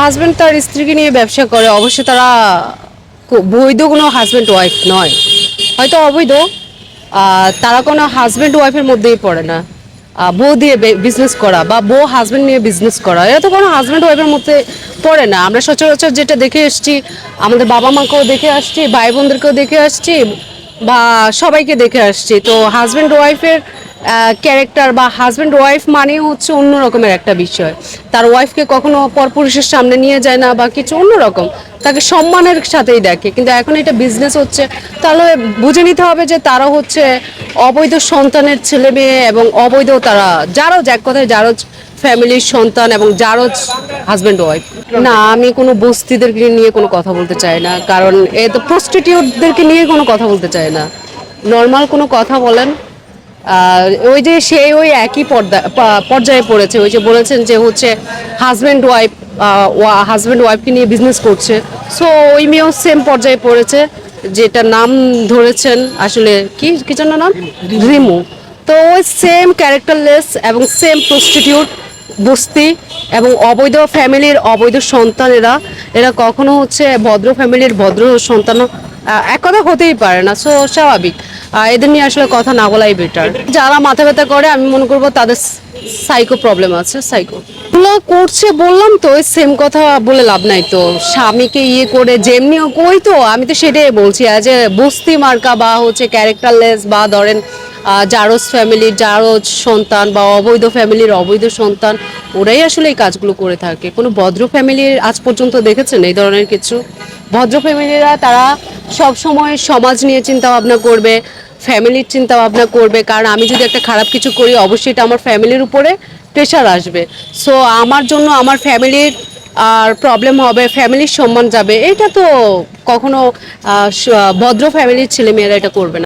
Husband তার স্ত্রীকে নিয়ে ব্যবসা করে অবশ্যই তারা বৈধ কোনো হাজবেন্ড ওয়াইফ নয়। হয়তো অবৈধ তারা কোনো হাজবেন্ড ওয়াইফের মধ্যেই পড়ে না। বউ দিয়ে বিজনেস করা বা বউ হাজবেন্ড নিয়ে বিজনেস করা, এরা তো কোনো হাজবেন্ড ওয়াইফের মধ্যে পড়ে না। আমরা সচরাচর যেটা দেখে এসেছি, আমাদের বাবা মাকেও দেখে আসছি, ভাই বোনদেরকেও দেখে আসছি, বা সবাইকে দেখে আসছি। তো হাজবেন্ড ওয়াইফের ক্যারেক্টার বা হাজব্যান্ড ওয়াইফ মানে হচ্ছে অন্য রকমের একটা বিষয়। তার ওয়াইফকে কখনো পরপুরুষের সামনে নিয়ে যায় না বা কিছু অন্যরকম তাকে সম্মানের সাথেই দেখে। কিন্তু এখন এটা বিজনেস হচ্ছে। তাহলে বুঝে নিতে হবে যে তারা হচ্ছে অবৈধ সন্তানের ছেলে মেয়ে এবং অবৈধ তারা যারও এক কথায় যারও ফ্যামিলির সন্তান এবং যারও হাজব্যান্ড ওয়াইফ না, আমি কোনো বস্তিদেরকে নিয়ে কোনো কথা বলতে চাই না। কারণ এ তো প্রস্টিটিউটদেরকে নিয়ে কোনো কথা বলতে চাই না। নর্মাল কোনো কথা বলেন। ওই যে সেই ওই একই পর্দা পর্যায়ে পড়েছে। ওই যে বলেছেন যে হচ্ছে হাজব্যান্ড ওয়াইফ হাজব্যান্ড ওয়াইফকে নিয়ে বিজনেস করছে। সো ওই মেয়েও সেম পর্যায়ে পড়েছে যেটা নাম ধরেছেন আসলে কি কি জন্য নাম? রিমু। তো ওই সেম ক্যারেক্টারলেস এবং সেম প্রস্টিটিউট বস্তি এবং অবৈধ ফ্যামিলির অবৈধ সন্তানেরা এরা কখনো হচ্ছে ভদ্র ফ্যামিলির ভদ্র সন্তান এক কথা হতেই পারে না। সো স্বাভাবিক। এদের নিয়ে আসলে কথা না বলাই বেটার যারা মাথা ব্যথা করে, আমি মনে করব তাদের সাইকো প্রবলেম আছে সাইকো এগুলো করছে বললাম তো ওই সেম কথা বলে লাভ নাই তো। স্বামীকে ইয়ে করে, যেমনি কই তো, আমি তো সেটাই বলছি আজ বস্তি মার্কা বা হচ্ছে ক্যারেক্টারলেস বা ধরেন জারজ ফ্যামিলির জারজ সন্তান বা অবৈধ ফ্যামিলির অবৈধ সন্তান, ওরাই আসলে এই কাজগুলো করে থাকে। কোনো ভদ্র ফ্যামিলির আজ পর্যন্ত দেখেছেন এই ধরনের কিছু? ভদ্র ফ্যামিলিরা তারা সব সময় সমাজ নিয়ে চিন্তা ভাবনা করবে ফ্যামিলির চিন্তা ভাবনা করবে, কারণ আমি যদি একটা খারাপ কিছু করি, অবশ্যই এটা আমার ফ্যামিলির উপরে প্রেশার আসবে। সো আমার জন্য আমার ফ্যামিলির আর প্রবলেম হবে ফ্যামিলির সম্মান যাবে, এটা তো কখনো ভদ্র ফ্যামিলির ছেলেমেয়েরা এটা করবে না।